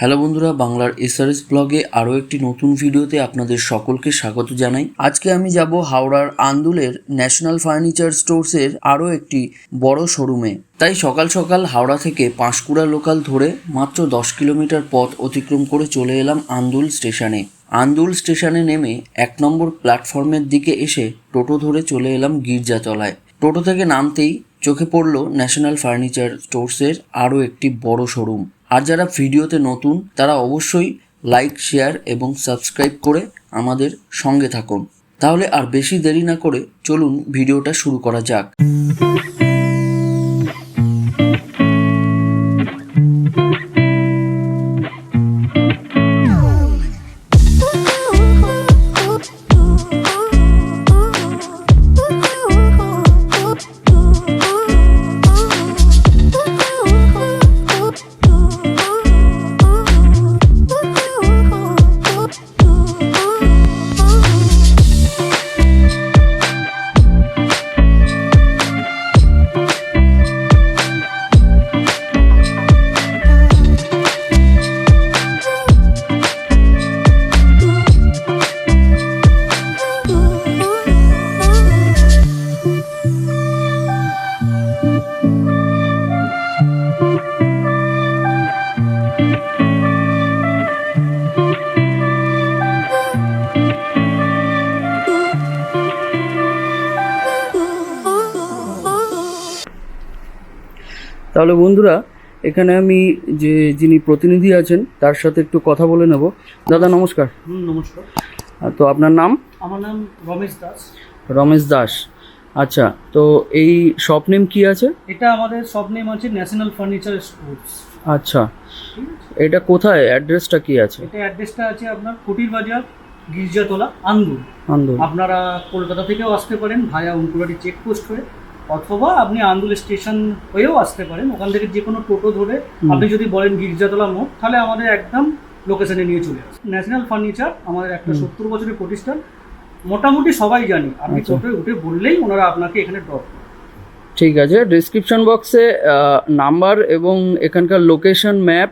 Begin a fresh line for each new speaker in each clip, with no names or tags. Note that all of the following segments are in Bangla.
হ্যালো বন্ধুরা, বাংলার এসআরএস ব্লগে আরও একটি নতুন ভিডিওতে আপনাদের সকলকে স্বাগত জানাই। আজকে আমি যাব হাওড়ার আন্দুলের ন্যাশনাল ফার্নিচার স্টোরসের আরও একটি বড় শোরুমে। তাই সকাল সকাল হাওড়া থেকে পাঁশকুড়া লোকাল ধরে মাত্র দশ কিলোমিটার পথ অতিক্রম করে চলে এলাম আন্দুল স্টেশনে। আন্দুল স্টেশনে নেমে এক নম্বর প্ল্যাটফর্মের দিকে এসে টোটো ধরে চলে এলাম গির্জাতলায়। টোটো থেকে নামতেই চোখে পড়ল ন্যাশনাল ফার্নিচার স্টোরসের আরও একটি বড় শোরুম। আর যারা ভিডিওতে নতুন, তারা অবশ্যই লাইক শেয়ার এবং সাবস্ক্রাইব করে আমাদের সঙ্গে থাকুন। তাহলে আর বেশি দেরি না করে চলুন ভিডিওটা শুরু করা যাক। তাহলে বন্ধুরা এখানে আমি যে যিনি প্রতিনিধি আছেন তার সাথে একটু কথা বলে নেব। দাদা নমস্কার।
হুম নমস্কার।
তো আপনার নাম?
আমার নাম রমেশ দাস।
রমেশ দাস। আচ্ছা তো এই শপ নেম কি আছে?
এটা আমাদের সব নেম আছে ন্যাশনাল ফার্নিচার স্টোর্স
আচ্ছা। এটা কোথায়? অ্যাড্রেসটা কি আছে?
এটা অ্যাড্রেসটা আছে আপনার কুটির বাজার গির্জাতলা আন্দুল
আন্দোলন
আপনারা কলকাতা থেকেও আসতে পারেন ভায়া উনকুলাটি চেকপোস্ট হয়ে। অথবা আপনি আন্দুল স্টেশন হয়েও আসতে পারেন। ওখান থেকে যে কোনো টোটো ধরে আপনি যদি বলেন গির্জাতলা মোড় তাহলে আমাদের একদম লোকেশনে নিয়ে চলে আসে। ন্যাশনাল ফার্নিচার আমাদের একটা সত্তর বছরের প্রতিষ্ঠান। মোটামুটি সবাই জানি আপনি
আচ্ছা।
টোটোয় উঠে বললেই ওনারা আপনাকে এখানে ড্রপ
ঠিক আছে ডিসক্রিপশন বক্সে নাম্বার এবং এখানকার লোকেশন ম্যাপ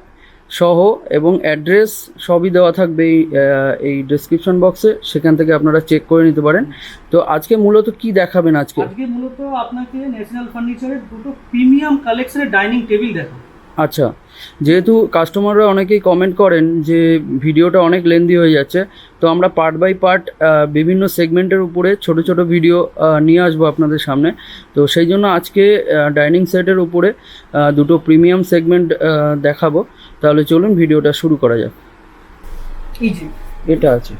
সহ এবং অ্যাড্রেস সবই দেওয়া থাকবে এই এই ডিসক্রিপশন বক্সে সেখান থেকে আপনারা চেক করে নিতে পারেন। তো আজকে মূলত কি দেখাবেন আজকে?
আজকে মূলত আপনাকে ন্যাশনাল ফার্নিচারের দুটো প্রিমিয়াম কালেকশনের ডাইনিং টেবিল দেখাবো।
আচ্ছা যেহেতু কাস্টমাররা অনেকেই কমেন্ট করেন যে ভিডিওটা অনেক লেন্দি হয়ে যাচ্ছে তো আমরা পার্ট বাই পার্ট বিভিন্ন সেগমেন্টের উপরে ছোট ছোট ভিডিও নিয়ে আসব আপনাদের সামনে। তো সেই জন্য আজকে ডাইনিং সেটের উপরে দুটো প্রিমিয়াম সেগমেন্ট দেখাবো। তাহলে চলুন ভিডিওটা শুরু করা যাক।
এই যে।
এটা আছে।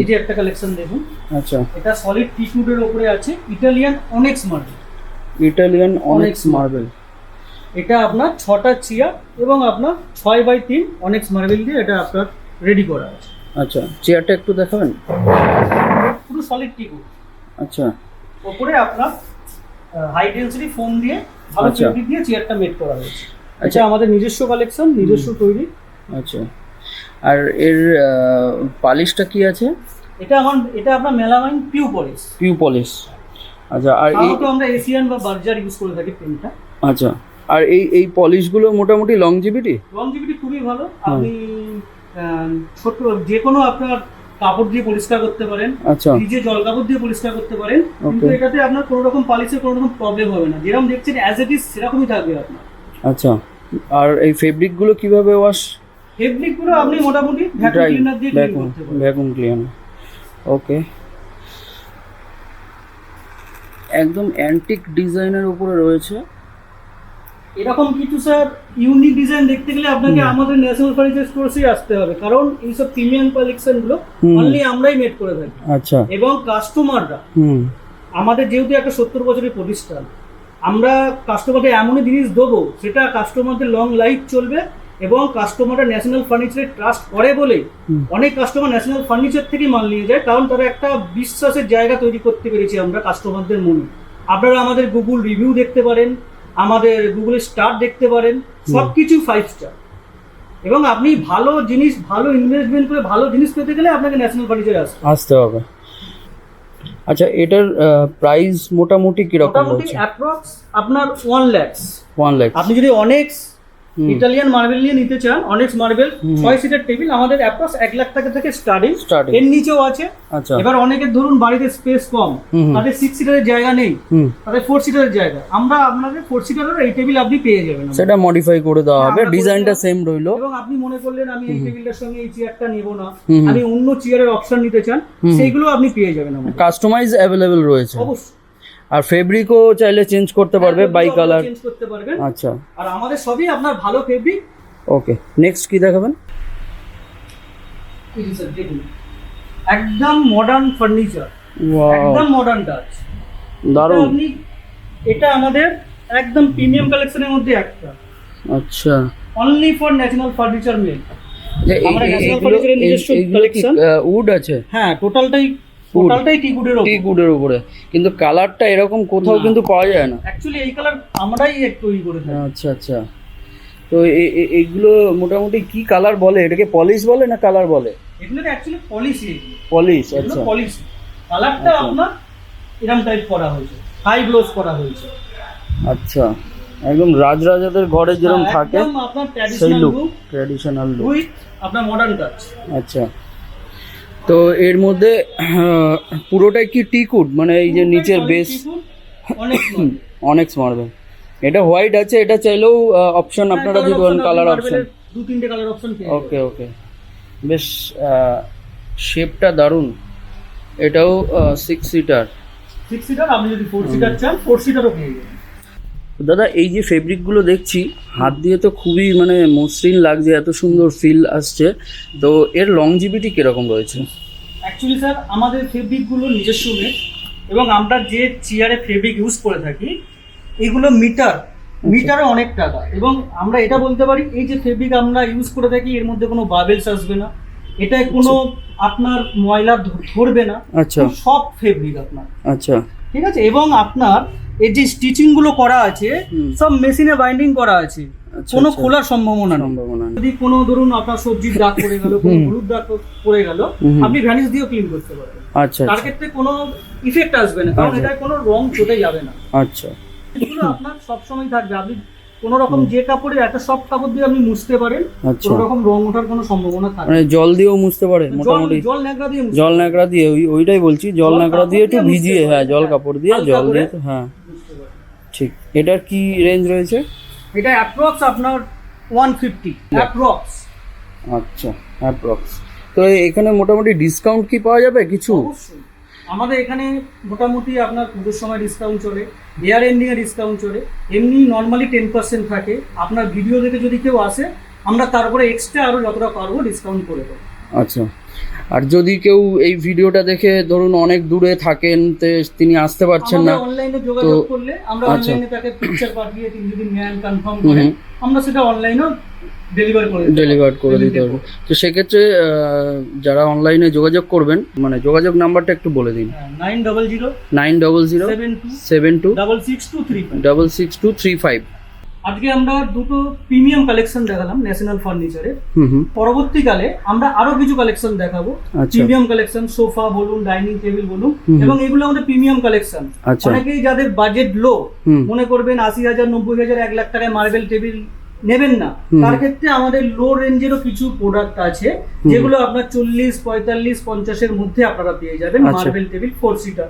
এই যে একটা কালেকশন দেখুন।
আচ্ছা।
এটা সলিড টিস্যুডের উপরে আছে। Italian onyx marble
Italian onyx marble
এটা আপনার ছটা চেয়ার এবং আপনার ছয় বাই তিন অনেক মার্বেল দিয়ে এটা আপনার রেডি করা আছে।
আচ্ছা চেয়ারটা একটু দেখাবেন?
পুরো সলিড টিকু
আচ্ছা।
ওপরে আপনার হাই ডেন্সিটি ফোম দিয়ে ভালো
আচ্ছা।
দিয়ে চেয়ারটা মেড করা হয়েছে।
আচ্ছা।
আমাদের নিজস্ব কালেকশন নিজস্ব তৈরি।
আচ্ছা। আর এর পালিশটা কি আছে?
এটা আমার এটা আপনার melamine PU polish
PU polish আচ্ছা আর এই
আমরা এশিয়ান বা বার্জার ইউজ করে থাকি পেনটা
আচ্ছা। আর এই এই পলিশগুলো মোটামুটি লংজিভিটি
লংজিভিটি খুবই ভালো। আপনি আহ, ছোট যে কোনো আপনার কাপড় দিয়ে পরিষ্কার করতে পারেন
আচ্ছা।
নিজে জল কাপড় দিয়ে পরিষ্কার করতে পারেন কিন্তু এটাতে আপনার কোনো রকম পালিশের কোনো রকম প্রবলেম হবে না। যেরকম দেখছেন অ্যাজ ইট ইজ সেরকমই থাকবে আপনার।
আচ্ছা। আর এই ফেব্রিকগুলো কীভাবে ওয়াশ
ফেব্রিকগুলো আপনি মোটামুটি ভ্যাকুয়াম
ড্রাই
ক্লিনার দিয়ে ক্লিন করতে পারেন।
ভ্যাকুম ক্লিয়ার ওকে একদম অ্যান্টিক ডিজাইনের উপরে রয়েছে।
এরকম কিছু স্যার ইউনিক ডিজাইন দেখতে গেলে আপনাকে আমাদের ন্যাশনাল ফার্নিচার স্টোরসেই আসতে হবে। কারণ এইসব প্রিমিয়াম
কালেকশনগুলো
অনলি আমরাই মেড করে থাকি।
আচ্ছা।
এবং কাস্টমাররা আমাদের যেহেতু একটা সত্তর বছরের প্রতিষ্ঠান আমরা কাস্টমারকে এমনই জিনিস দেবো সেটা কাস্টমারদের লং লাইফ চলবে এবং কাস্টমাররা ন্যাশনাল ফার্নিচারে ট্রাস্ট করে বলেই অনেক কাস্টমার ন্যাশনাল ফার্নিচার থেকে মাল নিয়ে যায় কারণ তারা একটা বিশ্বাসের জায়গা তৈরি করতে পেরেছি আমরা কাস্টমারদের মনে। আপনারা আমাদের গুগল রিভিউ দেখতে পারেন আমাদের গুগলের স্টার দেখতে পারেন সব কিছু ফাইভ স্টার এবং আপনি ভালো জিনিস ভালো ইনভেস্টমেন্ট করে ভালো জিনিস পেতে গেলে আপনাকে ন্যাশনাল ফার্নিচারে আসতে।
আসতে হবে। আচ্ছা এটার প্রাইস মোটামুটি কীরকম
মোটামুটি অ্যাপ্রক্স আপনার ওয়ান ল্যাক্স
ওয়ান লাখ
আপনি যদি অনেক। ইটালিয়ান মার্বেল নিয়ে নিতে চান অনেক্স মার্বেল ছয় সিটের টেবিল আমাদের অ্যাপ্রক্স এক লাখ টাকা থেকে স্টার্টিং এর নিচেও আছে।
আচ্ছা।
এবার অনেকের ধরুন বাড়িতে স্পেস কম তাদের সিক্স সিটারের জায়গা নেই তাদের ফোর সিটারের জায়গা। আমরা আপনাদের ফোর সিটারের এই টেবিল আপনি পেয়ে যাবেন
সেটা মডিফাই করে দেওয়া হবে। ডিজাইনটা সেম রইল।
এবং আপনি মনে করলেন আমি এই টেবিলটার সঙ্গে এই চেয়ারটা নেব না। আমি অন্য চেয়ারের অপশন নিতে চান। সেইগুলো আপনি পেয়ে যাবেন
কাস্টমাইজ অ্যাভেলেবেল রয়েছে।
অবশ্যই।
আর ফেব্রিকও চাইলে চেঞ্জ করতে পারবে বাই কালার
চেঞ্জ করতে পারবেন।
আচ্ছা।
আর আমাদের সবই আপনার ভালো ফেব্রিক
ওকে নেক্সট কি দেখাবেন?
একদম মডার্ন ফার্নিচার
ওয়াও
একদম মডার্ন টাচ
দারুণ।
আপনি এটা আমাদের একদম প্রিমিয়াম কালেকশনের মধ্যে একটা।
আচ্ছা।
Only for National Furniture made আমরা ন্যাশনাল
এইগুলো
নিজস্ব
এই- এইগুলো কি
collection।
উড আছে?
হ্যাঁ টোটালটাই টোটালটাই
উপরে। কিন্তু কালারটা এরকম কোথাও কিন্তু পাওয়া যায় না।
অ্যাকচুয়ালি এই কালার আমরাই তৈরি করে থাকি।
আচ্ছা আচ্ছা। তো এইগুলো মোটামুটি কি কালার বলে? এটাকে পলিশ বলে না কালার বলে?
অ্যাকচুয়ালি
পলিশ আচ্ছা।
পলিসি কালারটা
আচ্ছা।
আপনার এরকম টাইপ করা হয়েছে। হাই গ্লোস করা হয়েছে।
আচ্ছা। একদম রাজরাজাদের ঘরে যেরকম
হ্যাঁ,
থাকে সেই
traditional
look
look
traditional look
with আপনার মডার্ন টাচ
আচ্ছা। তো এর মধ্যে পুরোটাই কি টিকুড মানে এই যে নিচের বেস
অনেক
অনেক মারবে এটা হোয়াইট আছে এটা চাইলেও অপশন আপনারা দিতে পারেন কালার অপশন
দু তিনটে কালার অপশন
ওকে ওকে বেশ শেপটা দারুণ। এটাও সিক্স সিটার
সিক্স সিটার আপনি যদি ফোর সিটার চান ফোর সিটারও পেয়ে যাবেন।
দাদা এই যে ফেব্রিকগুলো দেখছি হাত দিয়ে তো খুবই মানে মসৃণ লাগছে এত সুন্দর ফিল আসছে। তো এর লংজিভিটি কীরকম রয়েছে?
অ্যাকচুয়ালি স্যার আমাদের ফেব্রিকগুলো নিজস্ব মেড এবং আমরা যে চেয়ারে ফেব্রিক ইউজ করে থাকি এগুলো মিটার মিটারে অনেক টাকা। এবং আমরা এটা বলতে পারি এই যে ফেব্রিক আমরা ইউজ করে থাকি এর মধ্যে কোনো বাবেলস আসবে না। এটায় কোনো আপনার ময়লা ধরবে না।
আচ্ছা।
সব ফেব্রিক আপনার।
আচ্ছা।
ঠিক আছে? এবং আপনার এই যে স্টিচিংগুলো করা আছে সব মেশিনে বাইন্ডিং করা আছে।
আচ্ছা,
কোনো
আচ্ছা।
খোলার সম্ভাবনা নেই।
সম্ভাবনা
যদি কোনো ধরুন আপনার সবজির দাগ পড়ে গেল কোনো হলুদ দাগ পড়ে গেল আপনি ভ্যানিশ দিয়েও ক্লিন করতে পারবেন।
আচ্ছা
তার
আচ্ছা।
ক্ষেত্রে কোনো ইফেক্ট আসবে না কারণ এটা কোনো রং চটে যাবে না।
আচ্ছা।
এগুলো আপনার সবসময় থাকবে। আপনি কোনো রকম যে কাপড়ের একটা সফট কাপড় দিয়ে আপনি মুছতে পারেন
আচ্ছা।
কোনো রকম রং ওঠার কোনো সম্ভাবনা থাকে
মানে জল দিয়েও মুছতে পারে মোটামুটি।
জল ন্যাকড়া দিয়ে
জল ন্যাকড়া দিয়ে ওই ওইটাই বলছি জল ন্যাকড়া দিয়ে একটু ভিজিয়ে হ্যাঁ জল। কাপড় দিয়ে জল দিয়ে হ্যাঁ। ঠিক। এটার কি রেঞ্জ রয়েছে?
এটা অ্যাপ্রক্স আপনার ওয়ান ফিফটি অ্যাপ্রক্স
আচ্ছা অ্যাপ্রক্স তো এখানে মোটামুটি ডিসকাউন্ট কি পাওয়া যাবে কিছু?
অবশ্যই। আমাদের এখানে মোটামুটি আপনার পুজোর সময় ডিসকাউন্ট চলে ইয়ার এন্ডিংয়ে ডিসকাউন্ট চলে এমনি নর্মালি টেন পার্সেন্ট থাকে। আপনার ভিডিও দেখে যদি কেউ আসে আমরা তারপরে এক্সট্রা আরও যতটা পারব ডিসকাউন্ট করে দেবো।
আচ্ছা। আর যদি কেউ এই ভিডিওটা দেখে ধরুন অনেক দূরে থাকেন তে তিনি আসতে পারছেন না
অনলাইনে যোগাযোগ করলে আমরা
আচ্ছা।
অনলাইনে তাকে পিকচার পাঠিয়ে তিনি যদি নেন কনফার্ম করেন আমরা সেটা অনলাইনেও ডেলিভার করে দিতে
পারব তো সেক্ষেত্রে যারা অনলাইনে যোগাযোগ করবেন মানে যোগাযোগ নাম্বারটা একটু বলে দিন।
Nine double zero
nine double zero
seven two double six two three
double six two three five
আজকে আমরা দুটো প্রিমিয়াম কালেকশন দেখালাম ন্যাশনাল ফার্নিচারের পরবর্তীকালে আমরা আরও কিছু কালেকশন দেখাবো। প্রিমিয়াম কালেকশন সোফা বলুন ডাইনিং টেবিল বলুন এবং এগুলো আমাদের প্রিমিয়াম কালেকশন
আচ্ছা।
অনেকেই যাদের বাজেট লো মনে করবেন আশি হাজার নব্বই হাজার এক লাখ টাকায় মার্বেল টেবিল নেবেন না। তার ক্ষেত্রে আমাদের লো রেঞ্জেরও কিছু প্রোডাক্ট আছে যেগুলো আপনার চল্লিশ পঁয়তাল্লিশ পঞ্চাশের মধ্যে আপনারা পেয়ে যাবেন। Marble table four seater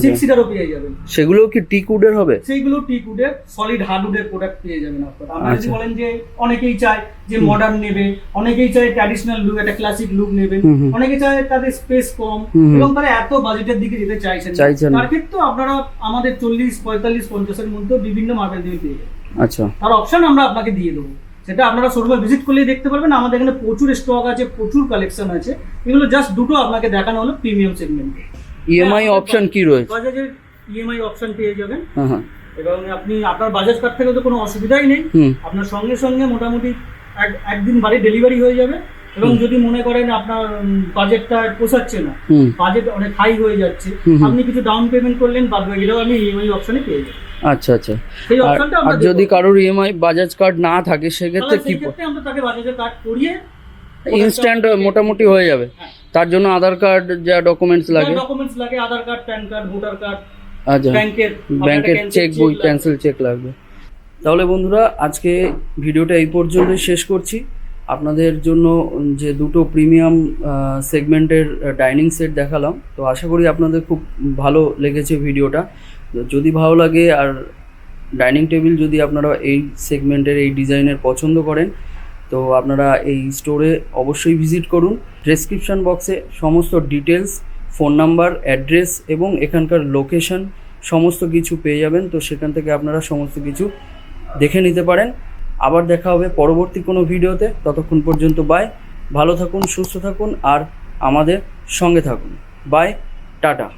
six সিটারও পেয়ে যাবেন।
সেগুলোও কি টিক উডের হবে?
সেইগুলো টিক উডের সলিড হার্ডউডের প্রোডাক্ট পেয়ে যাবেন আপনারা। যদি
আচ্ছা।
বলেন যে অনেকেই চায় যে মডার্ন নেবে অনেকেই চায় ট্র্যাডিশনাল লুক একটা ক্লাসিক লুক
হুম।
অনেকে চায় তাদের স্পেস কম। এবং তারা এত বাজেটের দিকে যেতে চাইছেন। তার ক্ষেত্রেও আপনারা আমাদের চল্লিশ পঁয়তাল্লিশ পঞ্চাশের মধ্যে বিভিন্ন মার্বেল দিয়ে পেয়ে যাবেন।
আচ্ছা।
তার অপশন আমরা আপনাকে দিয়ে দেবো। সেটা আপনারা শোরুমে ভিজিট করলেই দেখতে পারবেন। আমাদের এখানে প্রচুর স্টক আছে প্রচুর কালেকশন আছে। এগুলো জাস্ট দুটো আপনাকে দেখানো হলো প্রিমিয়াম সেগমেন্ট
ইএমআই অপশন কি রয়েছে?
বাজাজের ইএমআই অপশন পেয়ে যাবেন।
হ্যাঁ হ্যাঁ।
এবং আপনি আপনার বাজাজ কার্ড থেকে তো কোনো অসুবিধাই নেই। আপনার সঙ্গে সঙ্গে মোটামুটি এক- একদিন বাড়ি ডেলিভারি হয়ে যাবে। এবং যদি মনে করেন আপনার বাজেটটা পোষাচ্ছে না বাজেট অনেক হাই হয়ে যাচ্ছে। আপনি কিছু ডাউন পেমেন্ট করলেন বাদ বাকিটাও আপনি ইএমআই অপশনে পেয়ে যাবেন
আচ্ছা আচ্ছা। আর যদি। কারোর ইএমআই বাজাজ কার্ড না থাকে সেক্ষেত্রে কি
আমরা তাকে বাজাজের কার্ড করিয়ে
ইনস্ট্যান্ট মোটামুটি হয়ে যাবে। তার জন্য আধার কার্ড যা ডকুমেন্টস লাগে।
ডকুমেন্টস লাগে Aadhaar card PAN card voter card
আচ্ছা।
ব্যাংকের
ব্যাংকের চেক বই ক্যান্সেল চেক লাগবে। তাহলে বন্ধুরা আজকে ভিডিওটা এই পর্যন্তই শেষ করছি। আপনাদের জন্য যে দুটো প্রিমিয়াম সেগমেন্টের ডাইনিং সেট দেখালাম তো আশা করি আপনাদের খুব ভালো লেগেছে ভিডিওটা। যদি ভালো লাগে আর ডাইনিং টেবিল যদি আপনারা এই সেগমেন্টের, এই ডিজাইনের পছন্দ করেন, তো আপনারা এই স্টোরে অবশ্যই ভিজিট করুন। ডেসক্রিপশন বক্সে সমস্ত ডিটেলস ফোন নাম্বার, অ্যাড্রেস এবং এখানকার লোকেশন সমস্ত কিছু পেয়ে যাবেন। তো সেখান থেকে আপনারা সমস্ত কিছু দেখে নিতে পারেন। আবার দেখা হবে পরবর্তী কোনো ভিডিওতে। ততক্ষণ পর্যন্ত বাই ভালো থাকুন, সুস্থ থাকুন আর আমাদের সঙ্গে থাকুন। Bye tata.